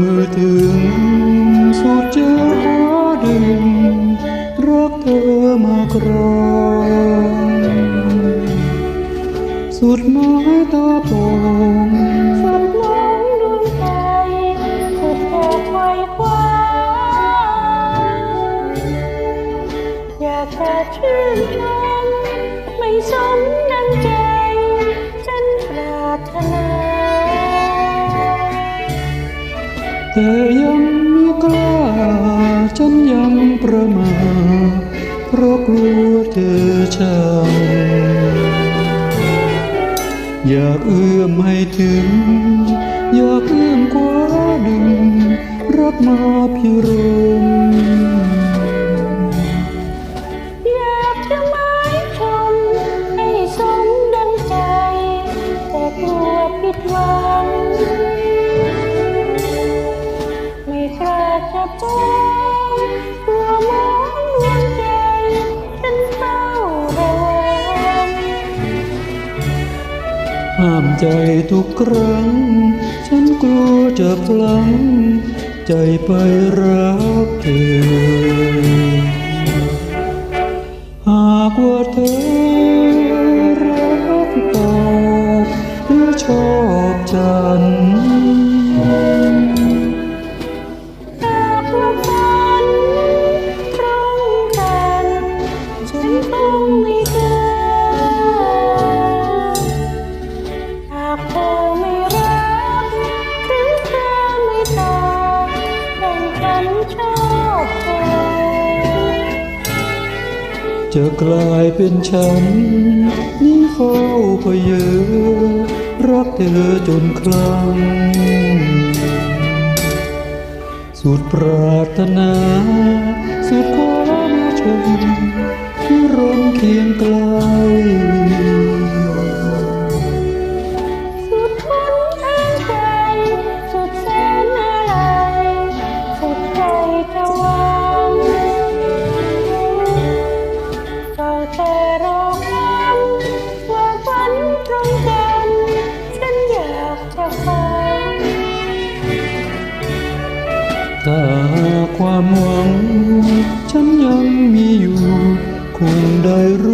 มือถึงสุดจะหาดึงรักเธอมากรองสุดน้อยตาโปงสุดน้องดวงใจสุดแก่ไขว้คว้าอยากจะชื่นชมไม่สม แต่ยังไม่กล้า ฉันยังประมาทเพราะกลัวเธอช้ำอยากเอื้อมให้ถึง อยากเอื้อมคว้าดึง รักมาพิรมามใจทุกครั้ง ฉันกลัวจะพลัง ใจไปรักเธอ จะกลายเป็นฉัน นี่เฝ้าพเยอรักเธอจนคลั่งสุดปรารถนา สุดความชมที่ร่มเคียงไกลสุดทนทางใจสุดแสนอะไรสุดใจจะวัง ถ้าความหวัง ฉันยังมีอยู่ คงได้รู้